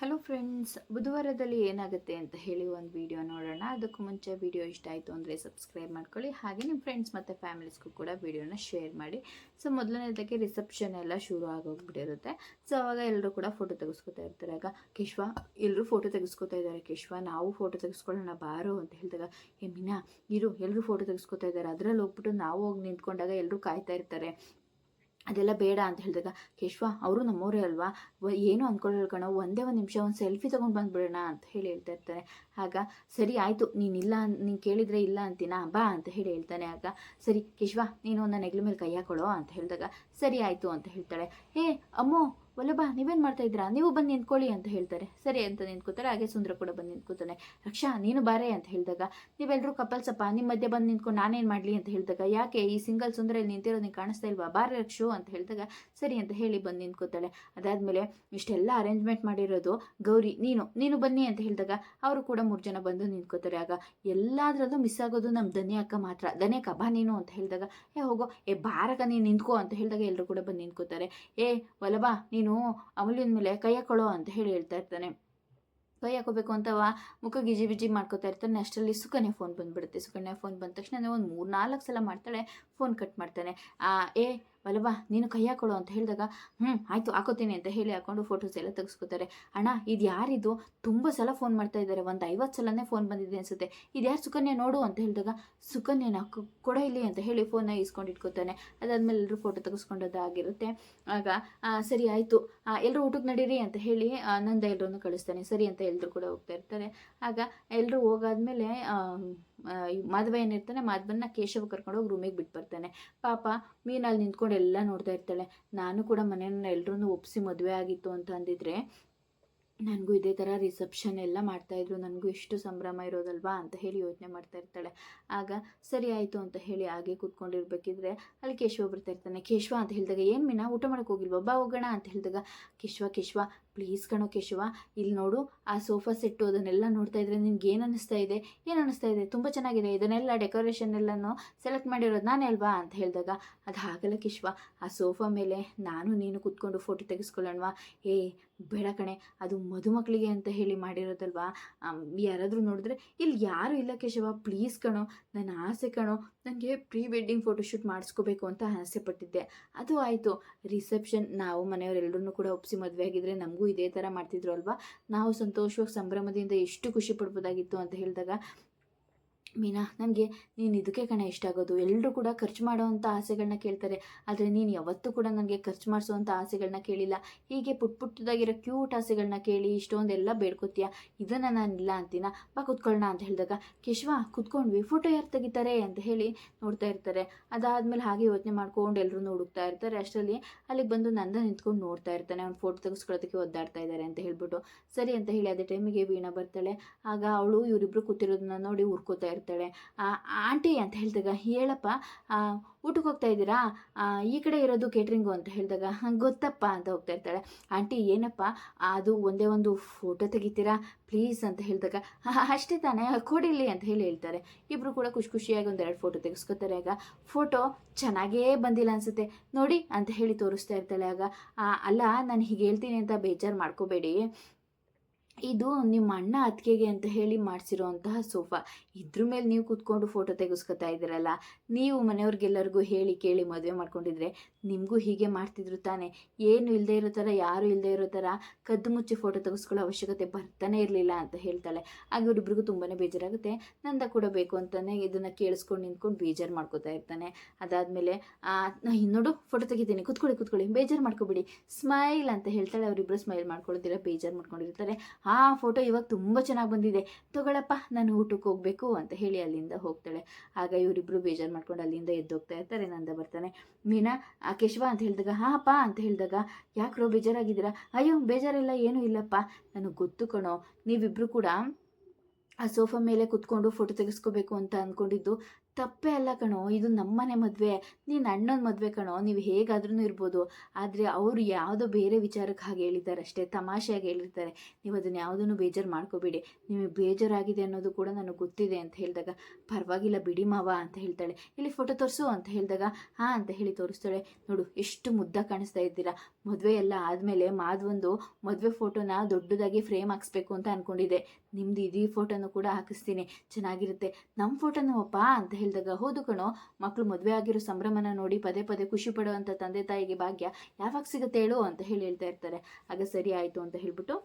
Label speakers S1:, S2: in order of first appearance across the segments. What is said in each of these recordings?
S1: Hello friends ಬುಧವಾರದಲ್ಲಿ ಏನಾಗುತ್ತೆ ಅಂತ ಹೇಳಿ ಒಂದು ವಿಡಿಯೋ ನೋಡೋಣ. ಅದಕ್ಕೂ ಮುಂಚೆ ವಿಡಿಯೋ ಇಷ್ಟ ಆಯಿತು ಅಂದರೆ ಸಬ್ಸ್ಕ್ರೈಬ್ ಮಾಡ್ಕೊಳ್ಳಿ. ಹಾಗೆ ನಿಮ್ಮ ಫ್ರೆಂಡ್ಸ್ ಮತ್ತು ಫ್ಯಾಮಿಲೀಸ್ಗೂ ಕೂಡ ವಿಡಿಯೋನ ಶೇರ್ ಮಾಡಿ. ಸೊ ಮೊದಲನೇದಕ್ಕೆ ರಿಸೆಪ್ಷನ್ ಎಲ್ಲ ಶುರು ಆಗೋಗ್ಬಿಟ್ಟಿರುತ್ತೆ. ಸೊ ಅವಾಗ ಎಲ್ಲರೂ ಕೂಡ ಫೋಟೋ ತೆಗೆಸ್ಕೊತಾ ಇರ್ತಾರೆ. ಆಗ, ಕಿಶ್ವ ಎಲ್ಲರೂ ಫೋಟೋ ತೆಗೆಸ್ಕೊತಾ ಇದ್ದಾರೆ. ಕಿಶ್ವ, ನಾವು ಫೋಟೋ ತೆಗೆಸ್ಕೊಳ್ಳೋಣ. ಬಾರೋ, ಅಂತ ಹೇಳಿದಾಗ, ಏ ಮೀನಾ, ಇರು ಎಲ್ಲರೂ ಫೋಟೋ ತೆಗೆಸ್ಕೊತಾ ಇದ್ದಾರೆ. ಅದರಲ್ಲಿ ಹೋಗ್ಬಿಟ್ಟು ನಾವು ಹೋಗಿ ನಿಂತ್ಕೊಂಡಾಗ ಎಲ್ಲರೂ ಕಾಯ್ತಾ ಇರ್ತಾರೆ. ಅದೆಲ್ಲ ಬೇಡ ಅಂತ ಹೇಳಿದಾಗ, ಕೇಶ್ವ, ಅವರು ನಮ್ಮವರೇ ಅಲ್ವಾ? ಏನು ಅಂದ್ಕೊಳ್ಳಲ್ಲ ಕಣೋ, ಒಂದೇ ಒಂದು ನಿಮಿಷ ಒಂದು ಸೆಲ್ಫಿ ತೊಗೊಂಡು ಬಂದ್ಬಿಡೋಣ ಅಂತ ಹೇಳಿ ಹೇಳ್ತಾ ಇರ್ತಾರೆ. ಆಗ, ಸರಿ, ಆಯಿತು ನೀನಿಲ್ಲ ನೀನು ಕೇಳಿದರೆ ಇಲ್ಲ ಅಂತೀನಾ? ಬಾ ಅಂತ ಹೇಳಿ ಹೇಳ್ತಾನೆ. ಆಗ, ಸರಿ, ಕೇಶ್ವ, ನೀನು ನನ್ನ ನೆಗ್ಲ ಮೇಲೆ ಕೈ ಹಾಕೊಳ್ಳೋ ಅಂತ ಹೇಳಿದಾಗ, ಸರಿ, ಆಯಿತು ಅಂತ ಹೇಳ್ತಾಳೆ. ಹೇ ಅಮ್ಮೋ ಬಾ, ನೀವೇನು ಮಾಡ್ತಾ ಇದ್ದೀರಾ? ನೀವು ಬಂದು ನಿಂತ್ಕೊಳ್ಳಿ ಅಂತ ಹೇಳ್ತಾರೆ. ಸರಿ ಅಂತ ನಿಂತ್ಕೋತಾರೆ ಹಾಗೆ ಸುಂದರ ಕೂಡ ಬಂದು ನಿಂತ್ಕೋತಾನೆ ರಕ್ಷಾ, ನೀನು ಬಾರೆ ಅಂತ ಹೇಳಿದಾಗ ನೀವೆಲ್ಲರೂ ಕಪಲ್ಸಪ್ಪ ನಿಮ್ಮ ಮಧ್ಯೆ ಬಂದು ನಿಂತ್ಕೊಂಡು ನಾನೇನು ಮಾಡಲಿ ಅಂತ ಹೇಳಿದಾಗ, ಯಾಕೆ ಈ ಸಿಂಗಲ್ ಸುಂದರ ಇಲ್ಲಿ ನಿಂತಿರೋದು ನೀನು ಕಾಣಿಸ್ತಾ ಇಲ್ವಾ? ಬಾರೆ ರಕ್ಷು ಅಂತ ಹೇಳಿದಾಗ, ಸರಿ ಅಂತ ಹೇಳಿ ಬಂದು ನಿಂತ್ಕೋತಾಳೆ ಅದಾದಮೇಲೆ ಇಷ್ಟೆಲ್ಲ ಅರೇಂಜ್ಮೆಂಟ್ ಮಾಡಿರೋದು ಗೌರಿ, ನೀನು ನೀನು ಬನ್ನಿ ಅಂತ ಹೇಳಿದಾಗ, ಅವರು ಕೂಡ ಮೂರು ಜನ ಬಂದು ನಿಂತ್ಕೋತಾರೆ ಆಗ ಎಲ್ಲದರಲ್ಲೂ ಮಿಸ್ ಆಗೋದು ನಮ್ಮ ಧನ್ಯ ಅಕ್ಕ ಮಾತ್ರ. ಧನ್ಯ ಅಕ್ಕ ಬಾ ನೀನು ಅಂತ ಹೇಳಿದಾಗ, ಏ ಹೋಗೋ, ಏ ಬಾರಕ ನೀನು ನಿಂತ್ಕೋ ಅಂತ ಹೇಳಿದಾಗ ಎಲ್ಲರೂ ಕೂಡ ಬಂದು ನಿಂತ್ಕೋತಾರೆ ಏ ಒಲಬಾ ನೀನು ಅಮೂಲ್ಯನ ಮೇಲೆ ಕೈ ಹಾಕೊಳ್ಳೋ ಅಂತ ಹೇಳಿ ಹೇಳ್ತಾ ಇರ್ತಾನೆ. ಕೈ ಹಾಕೋಬೇಕು ಅಂತವ ಮುಖ ಗಿಜಿ ಬಿಜಿ ಮಾಡ್ಕೋತಾ ಇರ್ತಾನೆ. ಅಷ್ಟರಲ್ಲಿ ಸುಕನ್ಯ ಫೋನ್ ಬಂದ್ಬಿಡುತ್ತೆ. ಸುಕನ್ಯಾ ಫೋನ್ ಬಂದ ತಕ್ಷಣ ಒಂದು ಮೂರು ನಾಲ್ಕು ಸಲ ಮಾಡ್ತಾಳೆ ಫೋನ್ ಕಟ್ ಮಾಡ್ತಾನೆ. ಆ, ಏ ವಲ್ಲಭ ನೀನು ಕೈ ಹಾಕೊಳ್ಳು ಅಂತ ಹೇಳಿದಾಗ ಹ್ಞೂ ಆಯಿತು, ಹಾಕೋತೀನಿ ಅಂತ ಹೇಳಿ ಹಾಕೊಂಡು ಫೋಟೋಸ್ ಎಲ್ಲ ತೆಗೆಸ್ಕೊತಾರೆ. ಅಣ್ಣ, ಇದು ಯಾರಿದು? ತುಂಬ ಸಲ ಫೋನ್ ಮಾಡ್ತಾ ಇದ್ದಾರೆ. ಒಂದು ಐವತ್ತು ಸಲನೇ ಫೋನ್ ಬಂದಿದೆ ಅನಿಸುತ್ತೆ. ಇದು ಯಾರು ಸುಕನ್ಯಾ ನೋಡು ಅಂತ ಹೇಳಿದಾಗ, ಸುಕನ್ಯನ ಕೊಡ ಇಲ್ಲಿ ಅಂತ ಹೇಳಿ ಫೋನ್ನ ಇಸ್ಕೊಂಡು ಇಟ್ಕೋತಾನೆ. ಅದಾದಮೇಲೆ ಎಲ್ಲರೂ ಫೋಟೋ ತೆಗೆಸ್ಕೊಂಡೋದಾಗಿರುತ್ತೆ ಆಗ ಸರಿ, ಆಯಿತು. ಎಲ್ಲರೂ ಊಟಕ್ಕೆ ನಡೀರಿ ಅಂತ ಹೇಳಿ ನಂದ ಎಲ್ಲರನ್ನು ಕಳಿಸ್ತಾನೆ. ಸರಿ ಅಂತ ಎಲ್ಲರೂ ಕೂಡ ಹೋಗ್ತಾ ಇರ್ತಾರೆ. ಆಗ ಎಲ್ಲರೂ ಹೋಗಾದ್ಮೇಲೆ ಮಾಧವ ಏನಿರ್ತಾನೆ ಮಾಧವನ್ನ ಕೇಶವ ಕರ್ಕೊಂಡು ಹೋಗಿ ರೂಮಿಗೆ ಬಿಟ್ಟು ಬರ್ತಾನೆ. ಪಾಪ ಮೀನಲ್ಲಿ ನಿಂತ್ಕೊಂಡು ಎಲ್ಲ ನೋಡ್ತಾ ಇರ್ತಾಳೆ. ನಾನು ಕೂಡ ಮನೆಯನ್ನ ಎಲ್ಲರೂ ಒಪ್ಪಿಸಿ ಮದುವೆ ಆಗಿತ್ತು ಅಂತ ಅಂದಿದ್ರೆ ನನಗೂ ಇದೇ ಥರ ರಿಸೆಪ್ಷನ್ ಎಲ್ಲ ಮಾಡ್ತಾಯಿದ್ರು ನನಗೂ ಇಷ್ಟು ಸಂಭ್ರಮ ಇರೋದಲ್ವಾ ಅಂತ ಹೇಳಿ ಯೋಚನೆ ಮಾಡ್ತಾ ಇರ್ತಾಳೆ. ಆಗ, ಸರಿ ಆಯಿತು ಅಂತ ಹೇಳಿ ಹಾಗೆ ಕೂತ್ಕೊಂಡಿರ್ಬೇಕಿದ್ರೆ, ಅಲ್ಲಿ ಕೇಶವ ಬರ್ತಾ ಇರ್ತಾನೆ. ಕೇಶವ ಅಂತ ಹೇಳಿದಾಗ, ಏನು ಮೀನಾ, ಊಟ ಮಾಡಕ್ಕೆ ಹೋಗಿಲ್ವಾ? ಬಾ ಹೋಗೋಣ ಅಂತ ಹೇಳಿದಾಗ, ಕೇಶವ ಕೇಶವ ಪ್ಲೀಸ್ ಕಣೋ ಕೇಶವ, ಇಲ್ಲಿ ನೋಡು, ಆ ಸೋಫಾ ಸೆಟ್ಟು ಅದನ್ನೆಲ್ಲ ನೋಡ್ತಾ ಇದ್ರೆ ನಿನ್ಗೆ ಏನು ಅನ್ನಿಸ್ತಾ ಇದೆ? ಏನು ಅನ್ನಿಸ್ತಾ ಇದೆ? ತುಂಬ ಚೆನ್ನಾಗಿದೆ. ಇದನ್ನೆಲ್ಲ ಡೆಕೋರೇಷನ್ ಎಲ್ಲನೂ ಸೆಲೆಕ್ಟ್ ಮಾಡಿರೋದು ನಾನೇ ಅಲ್ವಾ? ಅಂತ ಹೇಳಿದಾಗ, ಅದು ಹಾಗಲ್ಲ ಕೇಶವ. ಆ ಸೋಫಾ ಮೇಲೆ ನಾನು ನೀನು ಕೂತ್ಕೊಂಡು ಫೋಟೋ ತೆಗೆಸ್ಕೊಳ್ಳೋಣವಾ? ಏ ಬೇಡ ಕಣೆ, ಅದು ಮದುಮಕ್ಕಳಿಗೆ ಅಂತ ಹೇಳಿ ಮಾಡಿರೋದಲ್ವಾ? ಯಾರಾದರೂ ನೋಡಿದ್ರೆ, ಇಲ್ಲಿ ಯಾರೂ ಇಲ್ಲ ಕೇಶವ ಪ್ಲೀಸ್ ಕಣೋ ನನ್ನ ಆಸೆ ಕಣೋ ನನಗೆ ಪ್ರೀ ವೆಡ್ಡಿಂಗ್ ಫೋಟೋಶೂಟ್ ಮಾಡಿಸ್ಕೋಬೇಕು ಅಂತ ಆಸೆ ಪಟ್ಟಿದ್ದೆ. ಅದು ಆಯಿತು. ರಿಸೆಪ್ಷನ್ ನಾವು ಮನೆಯವರೆಲ್ಲರೂ ಕೂಡ ಒಪ್ಪಿಸಿ ಮದುವೆ ಆಗಿದ್ರೆ ನಮಗೂ ಇದೇ ಥರ ಮಾಡ್ತಿದ್ರು ಅಲ್ವಾ? ನಾವು ಸಂತೋಷವಾಗಿ ಸಂಭ್ರಮದಿಂದ ಎಷ್ಟು ಖುಷಿ ಪಡ್ಬೋದಾಗಿತ್ತು ಅಂತ ಹೇಳಿದಾಗ ಮೀನಾ, ನನಗೆ ನೀನು ಇದಕ್ಕೆ ಕಣ ಇಷ್ಟ ಆಗೋದು. ಎಲ್ಲರೂ ಕೂಡ ಖರ್ಚು ಮಾಡೋವಂಥ ಆಸೆಗಳನ್ನ ಕೇಳ್ತಾರೆ. ಆದರೆ ನೀನು ಯಾವತ್ತೂ ಕೂಡ ನನಗೆ ಖರ್ಚು ಮಾಡಿಸುವಂಥ ಆಸೆಗಳನ್ನ ಕೇಳಿಲ್ಲ. ಹೀಗೆ ಪುಟ್ ಪುಟ್ಟದಾಗಿರೋ ಕ್ಯೂಟ್ ಆಸೆಗಳನ್ನ ಕೇಳಿ ಇಷ್ಟೊಂದೆಲ್ಲ ಬೇಡ್ಕೊತೀಯ? ಇದನ್ನು ನಾನು ಇಲ್ಲ ಅಂತೀನ? ಬಾ ಕುತ್ಕೊಳ್ಳೋಣ ಅಂತ ಹೇಳಿದಾಗ, ಕೇಶವ, ಕುತ್ಕೊಂಡ್ವಿ. ಫೋಟೋ ಯಾರು ತೆಗಿತಾರೆ? ಅಂತ ಹೇಳಿ ನೋಡ್ತಾ ಇರ್ತಾರೆ. ಅದಾದಮೇಲೆ ಹಾಗೆ ಯೋಚನೆ ಮಾಡ್ಕೊಂಡು ಎಲ್ಲರೂ ಹುಡುಕ್ತಾ ಇರ್ತಾರೆ. ಅಷ್ಟರಲ್ಲಿ ಅಲ್ಲಿಗೆ ಬಂದು ನಂದ ನಿಂತ್ಕೊಂಡು ನೋಡ್ತಾ ಇರ್ತಾನೆ. ಅವ್ನು ಫೋಟೋ ತೆಗೆಸ್ಕೊಳ್ಳೋದಕ್ಕೆ ಒದ್ದಾಡ್ತಾ ಇದ್ದಾರೆ ಅಂತ ಹೇಳ್ಬಿಟ್ಟು, ಸರಿ, ಅಂತ ಹೇಳಿ ಅದೇ ಟೈಮಿಗೆ ವೀಣಾ ಬರ್ತಾಳೆ. ಆಗ ಅವಳು ಇವರಿಬ್ಬರು ಕೂತಿರೋದನ್ನ ನೋಡಿ ಹುರ್ಕೋತಾ ಆ, ಆಂಟಿ ಅಂತ ಹೇಳಿದಾಗ ಹೇಳಪ್ಪ ಊಟಕ್ಕೆ ಹೋಗ್ತಾ ಇದ್ದೀರಾ? ಈ ಕಡೆ ಇರೋದು ಕೇಟ್ರಿಂಗು ಅಂತ ಹೇಳಿದಾಗ "ಹಾ, ಗೊತ್ತಪ್ಪ ಅಂತ ಹೋಗ್ತಾ ಇರ್ತಾಳೆ. ಆಂಟಿ ಏನಪ್ಪ? ಅದು ಒಂದೇ ಒಂದು ಫೋಟೋ ತೆಗಿತೀರಾ? ಪ್ಲೀಸ್ ಅಂತ ಹೇಳಿದಾಗ "ಹಾ, ಅಷ್ಟೇ ತಾನೇ ಕೊಡಿಲಿ ಅಂತ ಹೇಳಿ ಹೇಳ್ತಾರೆ. ಇಬ್ಬರು ಕೂಡ ಖುಷಿ ಖುಷಿಯಾಗಿ ಒಂದೆರಡು ಫೋಟೋ ತೆಗೆಸ್ಕೊತಾರೆ. ಆಗ ಫೋಟೋ ಚೆನ್ನಾಗೇ ಬಂದಿಲ್ಲ ಅನ್ಸುತ್ತೆ. ನೋಡಿ ಅಂತ ಹೇಳಿ ತೋರಿಸ್ತಾ ಇರ್ತಾಳೆ. ಆಗ ಅಲ್ಲ ನಾನು ಹೀಗೆ ಹೇಳ್ತೀನಿ ಅಂತ ಬೇಜಾರು ಮಾಡ್ಕೋಬೇಡಿ. ಇದು ನಿಮ್ಮ ಅಣ್ಣ ಅತ್ತಿಗೆಗೆ ಅಂತ ಹೇಳಿ ಮಾಡಿಸಿರುವಂತಹ ಸೋಫಾ. ಇದ್ರ ಮೇಲೆ ನೀವು ಕೂತ್ಕೊಂಡು ಫೋಟೋ ತೆಗೆಸ್ಕೊತಾ ಇದ್ದೀರಲ್ಲ, ನೀವು ಮನೆಯವ್ರಿಗೆಲ್ಲರಿಗೂ ಹೇಳಿ ಕೇಳಿ ಮದುವೆ ಮಾಡ್ಕೊಂಡಿದ್ರೆ ನಿಮಗೂ ಹೀಗೆ ಮಾಡ್ತಿದ್ರು ತಾನೇ. ಏನು ಇಲ್ಲದೆ ಇರೋ ಥರ, ಯಾರು ಇಲ್ಲದೆ ಇರೋ ಥರ ಕದ್ದು ಮುಚ್ಚಿ ಫೋಟೋ ತೆಗೆಸ್ಕೊಳ್ಳೋ ಅವಶ್ಯಕತೆ ಬರ್ತಾನೆ ಇರಲಿಲ್ಲ ಅಂತ ಹೇಳ್ತಾಳೆ. ಹಾಗೆ ಇವರಿಬ್ರಿಗೂ ತುಂಬಾ ಬೇಜಾರಾಗುತ್ತೆ. ನಂದ ಕೂಡ ಬೇಕು ಅಂತಾನೆ ಇದನ್ನು ಕೇಳಿಸ್ಕೊಂಡು ನಿಂತ್ಕೊಂಡು ಬೇಜಾರು ಮಾಡ್ಕೋತಾ ಇರ್ತಾನೆ. ಅದಾದಮೇಲೆ ನೋಡು ಫೋಟೋ ತೆಗಿತೀನಿ. ಕುತ್ಕೊಳ್ಳಿ ಕುತ್ಕೊಳ್ಳಿ. ಬೇಜಾರು ಮಾಡ್ಕೊಬಿಡಿ. ಸ್ಮೈಲ್ ಅಂತ ಹೇಳ್ತಾಳೆ. ಅವರಿಬ್ಬರು ಸ್ಮೈಲ್ ಮಾಡ್ಕೊಳ್ಳೋದಿಲ್ಲ ಬೇಜಾರು ಮಾಡ್ಕೊಂಡಿರ್ತಾರೆ. ಆ ಫೋಟೋ ಇವಾಗ ತುಂಬ ಚೆನ್ನಾಗಿ ಬಂದಿದೆ. ತಗೊಳಪ್ಪ, ನಾನು ಊಟಕ್ಕೆ ಹೋಗಬೇಕು ಅಂತ ಹೇಳಿ ಅಲ್ಲಿಂದ ಹೋಗ್ತಾಳೆ. ಆಗ ಇವರಿಬ್ಬರು ಬೇಜಾರು ಮಾಡ್ಕೊಂಡು ಅಲ್ಲಿಂದ ಎದ್ದೋಗ್ತಾ ಇರ್ತಾರೆ, ನಂದ ಬರ್ತಾನೆ. ಮೀನಾ, ಆ ಕೇಶವ ಅಂತ ಹೇಳಿದಾಗ ಹಾಪ ಅಂತ ಹೇಳಿದಾಗ, ಯಾಕ್ರೋ ಬೇಜಾರಾಗಿದ್ದೀರಾ? ಅಯ್ಯೋ, ಬೇಜಾರಿಲ್ಲ, ಏನೂ ಇಲ್ಲಪ್ಪ. ನನಗೆ ಗೊತ್ತು ಕಣೋ, ನೀವಿಬ್ರು ಕೂಡ ಆ ಸೋಫಾ ಮೇಲೆ ಕುತ್ಕೊಂಡು ಫೋಟೋ ತೆಗೆಸ್ಕೋಬೇಕು ಅಂತ ಅಂದ್ಕೊಂಡಿದ್ದು ತಪ್ಪೇ ಅಲ್ಲ ಕಣೋ, ಇದು ನಮ್ಮನೆ ಮದುವೆ, ನೀನು ಅಣ್ಣನ ಮದುವೆ ಕಣೋ, ನೀವು ಹೇಗಾದ್ರೂ ಇರ್ಬೋದು. ಆದರೆ ಅವರು ಯಾವುದೋ ಬೇರೆ ವಿಚಾರಕ್ಕೆ ಹಾಗೆ ಹೇಳಿದ್ದಾರೆ ಅಷ್ಟೇ, ತಮಾಷೆಯಾಗಿ ಹೇಳಿರ್ತಾರೆ. ನೀವು ಅದನ್ನು ಯಾವುದನ್ನು ಬೇಜಾರು ಮಾಡ್ಕೋಬೇಡಿ. ನಿಮಗೆ ಬೇಜಾರಾಗಿದೆ ಅನ್ನೋದು ಕೂಡ ನನಗೆ ಗೊತ್ತಿದೆ ಅಂತ ಹೇಳಿದಾಗ, ಪರವಾಗಿಲ್ಲ ಬಿಡಿ ಮಾವ ಅಂತ ಹೇಳ್ತಾಳೆ. ಇಲ್ಲಿ ಫೋಟೋ ತೋರಿಸು ಅಂತ ಹೇಳಿದಾಗ, ಹಾಂ ಅಂತ ಹೇಳಿ ತೋರಿಸ್ತಾಳೆ. ನೋಡು, ಎಷ್ಟು ಮುದ್ದ ಕಾಣಿಸ್ತಾ ಇದ್ದೀರಾ. ಮದುವೆ ಎಲ್ಲ ಆದಮೇಲೆ ಮಾದುವೊಂದು ಮದುವೆ ಫೋಟೋನ ದೊಡ್ಡದಾಗಿ ಫ್ರೇಮ್ ಹಾಕ್ಸ್ಬೇಕು ಅಂತ ಅಂದ್ಕೊಂಡಿದ್ದೆ ನಿಮ್ದು ಇದೀ ಫೋಟೋನು ಕೂಡ ಹಾಕಿಸ್ತೀನಿ. ಚೆನ್ನಾಗಿರುತ್ತೆ. ನಮ್ಮ ಫೋಟೋನು ಅಪ್ಪ ಅಂತ ಹೇಳಿದಾಗ, ಹೌದು ಕಣೋ ಮಕ್ಕಳು ಮದುವೆ ಆಗಿರೋ ಸಂಭ್ರಮನ ನೋಡಿ ಪದೇ ಪದೇ ಖುಷಿ ಪಡುವಂಥ ತಂದೆ ತಾಯಿಗೆ ಭಾಗ್ಯ ಯಾವಾಗ ಸಿಗುತ್ತೆ ಹೇಳು? ಅಂತ ಹೇಳಿ ಹೇಳ್ತಾ ಇರ್ತಾರೆ. ಆಗ ಸರಿ ಆಯಿತು ಅಂತ ಹೇಳ್ಬಿಟ್ಟು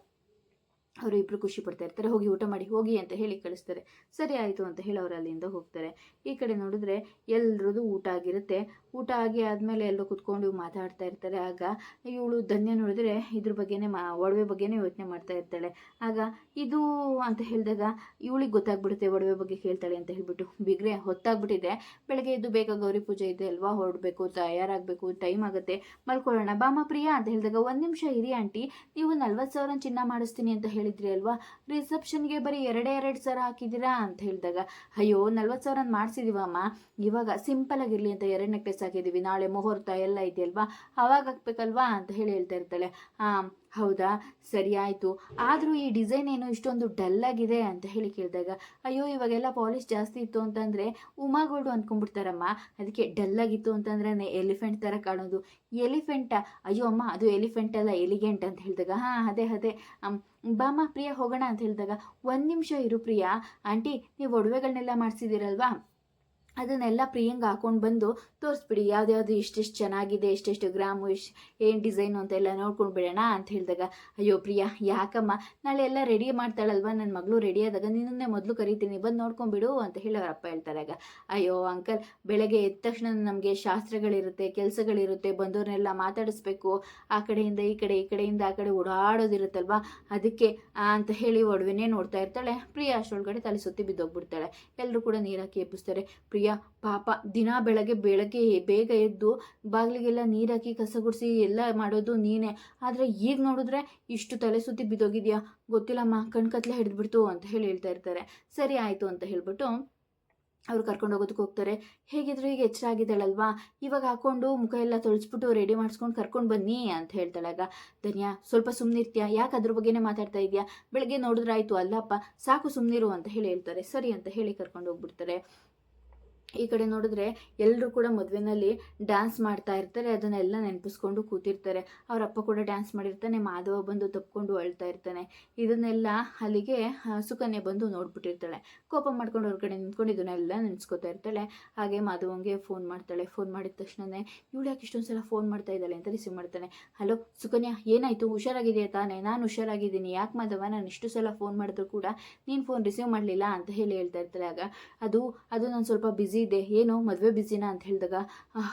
S1: ಅವರು ಇಬ್ಬರು ಖುಷಿ ಪಡ್ತಾ ಇರ್ತಾರೆ, ಹೋಗಿ ಊಟ ಮಾಡಿ, ಹೋಗಿ ಅಂತ ಹೇಳಿ ಕಳಿಸ್ತಾರೆ. ಸರಿ ಆಯಿತು ಅಂತ ಹೇಳಿ ಅವರು ಅಲ್ಲಿಂದ ಹೋಗ್ತಾರೆ. ಈ ಕಡೆ ನೋಡಿದ್ರೆ ಎಲ್ರದ್ದು ಊಟ ಆಗಿರುತ್ತೆ. ಊಟ ಆಗಿ ಆದಮೇಲೆ ಎಲ್ಲರೂ ಕುತ್ಕೊಂಡು ಮಾತಾಡ್ತಾ ಇರ್ತಾರೆ. ಆಗ ಇವಳು ಧನ್ಯ ನೋಡಿದ್ರೆ ಇದ್ರ ಬಗ್ಗೆನೇ ಮಾ, ಒಡವೆ ಬಗ್ಗೆನೇ ಯೋಚನೆ ಮಾಡ್ತಾ ಇರ್ತಾಳೆ. ಆಗ ಇದು ಅಂತ ಹೇಳಿದಾಗ ಇವಳಿಗೆ ಗೊತ್ತಾಗ್ಬಿಡುತ್ತೆ ಒಡವೆ ಬಗ್ಗೆ ಕೇಳ್ತಾಳೆ ಅಂತ ಹೇಳಿಬಿಟ್ಟು. ಬಿಗ್ರೆ, ಹೊತ್ತಾಗ್ಬಿಟ್ಟಿದೆ. ಬೆಳಗ್ಗೆ ಎದ್ದು ಬೇಗ ಗೌರಿ ಪೂಜೆ ಇದೆ ಅಲ್ವಾ? ಹೊರಡಬೇಕು, ತಯಾರಾಗಬೇಕು ಟೈಮ್ ಆಗುತ್ತೆ. ಮಲ್ಕೊಳ್ಳೋಣ. ಬಾಮ ಪ್ರಿಯಾ ಅಂತ ಹೇಳಿದಾಗ, ಒಂದು ನಿಮಿಷ ಇರಿ, ಆಂಟಿ. ನೀವು ನಲ್ವತ್ತು ಸಾವಿರ ಚಿನ್ನ ಮಾಡಿಸ್ತೀನಿ ಅಂತ ಹೇಳಿದ್ರಿ ಅಲ್ವಾ? ರಿಸೆಪ್ಷನ್ಗೆ ಬರೀ ಎರಡೇ ಎರಡು ಸಾವಿರ ಹಾಕಿದ್ದೀರಾ ಅಂತ ಹೇಳಿದಾಗ, ಅಯ್ಯೋ, ನಲ್ವತ್ತು ಸಾವಿರ ಮಾಡಿಸಿದೀವಮ್ಮ. ಇವಾಗ ಸಿಂಪಲ್ ಆಗಿರಲಿ ಅಂತ ಎರಡು ನೆಕ್ಲೆಸ್ ಹಾಕಿದ್ದೀವಿ. ನಾಳೆ ಮುಹೂರ್ತ ಎಲ್ಲ ಇದೆಯಲ್ವಾ ಅವಾಗ ಹಾಕ್ಬೇಕಲ್ವಾ ಅಂತ ಹೇಳಿ ಹೇಳ್ತಾ ಇರ್ತಾಳೆ. ಹಾಂ ಹೌದಾ? ಸರಿ ಆಯಿತು. ಆದರೂ ಈ ಡಿಸೈನ್ ಏನು ಇಷ್ಟೊಂದು ಡಲ್ ಆಗಿದೆ ಅಂತ ಹೇಳಿ ಕೇಳಿದಾಗ, ಅಯ್ಯೋ, ಇವಾಗೆಲ್ಲ ಪಾಲಿಶ್ ಜಾಸ್ತಿ ಇತ್ತು ಅಂತಂದರೆ ಉಮಾಗೋಲ್ಡು ಅಂದ್ಕೊಂಡ್ಬಿಡ್ತಾರಮ್ಮ ಅದಕ್ಕೆ ಡಲ್ ಆಗಿತ್ತು ಅಂತಂದ್ರೆ ಎಲಿಫೆಂಟ್ ಥರ ಕಾಣೋದು. ಎಲಿಫೆಂಟ? ಅಯ್ಯೋ, ಅಮ್ಮ, ಅದು ಎಲಿಫೆಂಟ್ ಅಲ್ಲ, ಎಲಿಗೆಂಟ್ ಅಂತ ಹೇಳಿದಾಗ. ಹಾಂ, ಅದೇ ಅದೇ. ಬಾಮ, ಪ್ರಿಯ, ಹೋಗೋಣ ಅಂತ ಹೇಳಿದಾಗ, ಒಂದು ನಿಮಿಷ ಇರು ಪ್ರಿಯಾ. ಆಂಟಿ, ನೀವು ಒಡವೆಗಳನ್ನೆಲ್ಲ ಮಾಡಿಸಿದ್ದೀರಲ್ವಾ? ಅದನ್ನೆಲ್ಲ ಪ್ರಿಯಂಗೆ ಹಾಕೊಂಡು ಬಂದು ತೋರಿಸ್ಬಿಡಿ, ಯಾವ್ದ್ಯಾವ್ದು ಇಷ್ಟೆಷ್ಟು ಚೆನ್ನಾಗಿದೆ ಎಷ್ಟೆಷ್ಟು ಗ್ರಾಮು, ಇಷ್ಟು ಏನು ಡಿಸೈನು ಅಂತೆಲ್ಲ ನೋಡ್ಕೊಂಡು ಬಿಡೋಣ ಅಂತ ಹೇಳಿದಾಗ, ಅಯ್ಯೋ ಪ್ರಿಯಾ, ಯಾಕಮ್ಮ? ನಾಳೆ ಎಲ್ಲ ರೆಡಿ ಮಾಡ್ತಾಳಲ್ವ? ನನ್ನ ಮಗಳು ರೆಡಿ ಆದಾಗ ನಿನ್ನನ್ನೇ ಮೊದಲು ಕರಿತೀನಿ, ಬಂದು ನೋಡ್ಕೊಂಬಿಡು ಅಂತ ಹೇಳಿ ಅವ್ರ ಅಪ್ಪ ಹೇಳ್ತಾರೆ. ಆಗ, ಅಯ್ಯೋ ಅಂಕಲ್, ಬೆಳಗ್ಗೆ ಎದ್ದ ತಕ್ಷಣ ನಮಗೆ ಶಾಸ್ತ್ರಗಳಿರುತ್ತೆ, ಕೆಲಸಗಳಿರುತ್ತೆ ಬಂದವ್ರನ್ನೆಲ್ಲ ಮಾತಾಡಿಸ್ಬೇಕು. ಆ ಕಡೆಯಿಂದ ಈ ಕಡೆ, ಈ ಕಡೆಯಿಂದ ಆ ಕಡೆ ಓಡಾಡೋದಿರುತ್ತಲ್ವಾ? ಅದಕ್ಕೆ ಅಂತ ಹೇಳಿ ಒಡವೆನೇ ನೋಡ್ತಾ ಇರ್ತಾಳೆ. ಪ್ರಿಯಾ ಅಷ್ಟೊಳಗಡೆ ತಲೆ ಸುತ್ತಿ ಬಿದ್ದೋಗ್ಬಿಡ್ತಾಳೆ. ಎಲ್ಲರೂ ಕೂಡ ನೀರಾಕಿ ಎಬ್ಬಿಸ್ತಾರೆ. ಪ್ರಿಯಾ ಪಾಪ, ದಿನ ಬೆಳಗ್ಗೆ ಬೆಳಗ್ಗೆ ಬೇಗ ಎದ್ದು ಬಾಗಿಲಿಗೆಲ್ಲ ನೀರು ಹಾಕಿ ಕಸ ಗುಡಿಸಿ ಎಲ್ಲ ಮಾಡೋದು ನೀನೇ. ಆದರೆ ಈಗ ನೋಡಿದ್ರೆ ಇಷ್ಟು ತಲೆ ಸುತ್ತಿ ಬಿದ್ದೋಗಿದ್ಯಾ? ಗೊತ್ತಿಲ್ಲಮ್ಮ ಕಣ್ಕತ್ಲೆ ಹಿಡಿದ್ಬಿಡ್ತು ಅಂತ ಹೇಳಿ ಹೇಳ್ತಾ ಇರ್ತಾರೆ. ಸರಿ ಆಯಿತು ಅಂತ ಹೇಳ್ಬಿಟ್ಟು ಅವ್ರು ಕರ್ಕೊಂಡು ಹೋಗೋದಕ್ಕೆ ಹೋಗ್ತಾರೆ. ಹೇಗಿದ್ರು ಈಗ ಎಚ್ಚರ ಆಗಿದ್ದಾಳಲ್ವಾ? ಇವಾಗ ಹಾಕೊಂಡು ಮುಖ ಎಲ್ಲ ತೊಳೆಸ್ಬಿಟ್ಟು ರೆಡಿ ಮಾಡಿಸ್ಕೊಂಡು ಕರ್ಕೊಂಡು ಬನ್ನಿ ಅಂತ ಹೇಳ್ತಾಳಾಗ ಧನ್ಯಾ, ಸ್ವಲ್ಪ ಸುಮ್ಮನಿರ್ತೀಯ ಯಾಕೆ ಅದ್ರ ಬಗ್ಗೆನೇ ಮಾತಾಡ್ತಾ ಇದೆಯಾ? ಬೆಳಗ್ಗೆ ನೋಡಿದ್ರಾಯ್ತು ಅಲ್ಲಪ್ಪ, ಸಾಕು ಸುಮ್ಮನಿರು ಅಂತ ಹೇಳಿ ಹೇಳ್ತಾರೆ. ಸರಿ ಅಂತ ಹೇಳಿ ಕರ್ಕೊಂಡು ಹೋಗ್ಬಿಡ್ತಾರೆ. ಈ ಕಡೆ ನೋಡಿದ್ರೆ ಎಲ್ಲರೂ ಕೂಡ ಮದುವೆನಲ್ಲಿ ಡ್ಯಾನ್ಸ್ ಮಾಡ್ತಾ ಇರ್ತಾರೆ, ಅದನ್ನೆಲ್ಲ ನೆನಪಿಸ್ಕೊಂಡು ಕೂತಿರ್ತಾರೆ. ಅವ್ರ ಅಪ್ಪ ಕೂಡ ಡ್ಯಾನ್ಸ್ ಮಾಡಿರ್ತಾನೆ, ಮಾಧವ ಬಂದು ತಪ್ಕೊಂಡು ಅಳ್ತಾ ಇರ್ತಾನೆ. ಇದನ್ನೆಲ್ಲ ಅಲ್ಲಿಗೆ ಸುಕನ್ಯೆ ಬಂದು ನೋಡ್ಬಿಟ್ಟಿರ್ತಾಳೆ. ಕೋಪ ಮಾಡ್ಕೊಂಡು ಹೊರಗಡೆ ನಿಂತ್ಕೊಂಡು ಇದನ್ನೆಲ್ಲ ನೆನೆಸ್ಕೊತಾ ಇರ್ತಾಳೆ. ಹಾಗೆ ಮಾಧವಂಗೆ ಫೋನ್ ಮಾಡ್ತಾಳೆ. ಫೋನ್ ಮಾಡಿದ ತಕ್ಷಣನೇ, ಇವಳು ಯಾಕೆ ಇಷ್ಟೊಂದು ಸಲ ಫೋನ್ ಮಾಡ್ತಾ ಇದ್ದಾಳೆ? ಅಂತ ರಿಸೀವ್ ಮಾಡ್ತಾನೆ. ಹಲೋ ಸುಕನ್ಯಾ, ಏನಾಯಿತು? ಹುಷಾರಾಗಿದೆಯಾ ತಾನೇ? ನಾನು ಹುಷಾರಾಗಿದ್ದೀನಿ. ಯಾಕೆ ಮಾಧವ? ನಾನು ಇಷ್ಟು ಸಲ ಫೋನ್ ಮಾಡಿದ್ರು ಕೂಡ ನೀನು ಫೋನ್ ರಿಸೀವ್ ಮಾಡಲಿಲ್ಲ ಅಂತ ಹೇಳಿ ಹೇಳ್ತಾ ಇರ್ತಾಳೆ. ಆಗ ಅದು ಅದು ನಾನು ಸ್ವಲ್ಪ ಬ್ಯುಸಿ ಇದೆ, ಏನು ಮದುವೆ ಬಿಸಿನಾ ಅಂತ ಹೇಳಿದಾಗ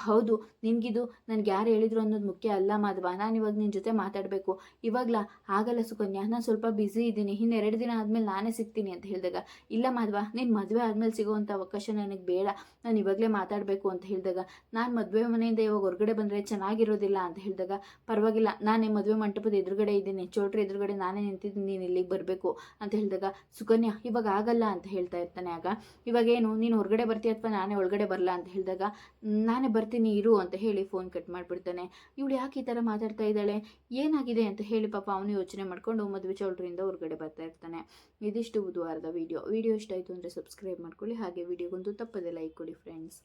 S1: ಹೌದು, ನಿನಗಿದು ನನಗೆ ಯಾರು ಹೇಳಿದ್ರು ಅನ್ನೋದು ಮುಖ್ಯ ಅಲ್ಲ ಮಾಧವ, ನಾನು ಇವಾಗ ನಿನ್ನ ಜೊತೆ ಮಾತಾಡಬೇಕು. ಇವಾಗಲ ಆಗಲ್ಲ ಸುಕನ್ಯಾ, ನಾನು ಸ್ವಲ್ಪ ಬ್ಯುಸಿ ಇದ್ದೀನಿ ಇನ್ನೆರಡು ದಿನ ಆದಮೇಲೆ ನಾನೇ ಸಿಗ್ತೀನಿ ಅಂತ ಹೇಳಿದಾಗ, ಇಲ್ಲ ಮಾಧವ, ನೀನು ಮದುವೆ ಆದಮೇಲೆ ಸಿಗುವಂಥ ಅವಕಾಶ ನನಗೆ ಬೇಡ. ನಾನು ಇವಾಗಲೇ ಮಾತಾಡಬೇಕು ಅಂತ ಹೇಳಿದಾಗ, ನಾನು ಮದುವೆ ಮನೆಯಿಂದ ಇವಾಗ ಹೊರಗಡೆ ಬಂದರೆ ಚೆನ್ನಾಗಿರೋದಿಲ್ಲ ಅಂತ ಹೇಳಿದಾಗ, ಪರವಾಗಿಲ್ಲ, ನಾನೇ ಮದುವೆ ಮಂಟಪದ ಎದುರುಗಡೆ ಇದ್ದೀನಿ, ಚೋಟ್ರ ಎದುರುಗಡೆ ನಾನೇ ನಿಂತಿದ್ದೀನಿ, ನೀನು ಇಲ್ಲಿಗೆ ಬರಬೇಕು ಅಂತ ಹೇಳಿದಾಗ, ಸುಕನ್ಯಾ, ಇವಾಗ ಆಗಲ್ಲ ಅಂತ ಹೇಳ್ತಾ ಇರ್ತಾನೆ ಆಗ, ಇವಾಗೇನು, ನೀನು ಹೊರಗಡೆ ಬರ್ತೀಯ ಅಥವಾ ನಾನೇ ಒಳಗಡೆ ಬರಲ್ಲ ಅಂತ ಹೇಳಿದಾಗ, ನಾನೇ ಬರ್ತೀನಿ, ಇರು ಅಂತ ಹೇಳಿ ಫೋನ್ ಕಟ್ ಮಾಡಿಬಿಡ್ತಾನೆ. ಇವಳು ಯಾಕೆ ಈ ಥರ ಮಾತಾಡ್ತಾ ಇದ್ದಾಳೆ? ಏನಾಗಿದೆ ಅಂತ ಹೇಳಿ ಪಾಪ ಅವನು ಯೋಚನೆ ಮಾಡಿಕೊಂಡು ಮದುವೆ ಚೌಲ್ಟ್ರಿಂದ ಹೊರಗಡೆ ಬರ್ತಾ ಇರ್ತಾನೆ. ಇದಿಷ್ಟು ಬುಧವಾರದ ವಿಡಿಯೋ ವಿಡಿಯೋ ಇಷ್ಟ ಆಯಿತು ಅಂದರೆ ಸಬ್ಸ್ಕ್ರೈಬ್ ಮಾಡ್ಕೊಳ್ಳಿ. ಹಾಗೆ ವಿಡಿಯೋಗೊಂದು ತಪ್ಪದೆ ಲೈಕ್ ಕೊಡಿ ಫ್ರೆಂಡ್ಸ್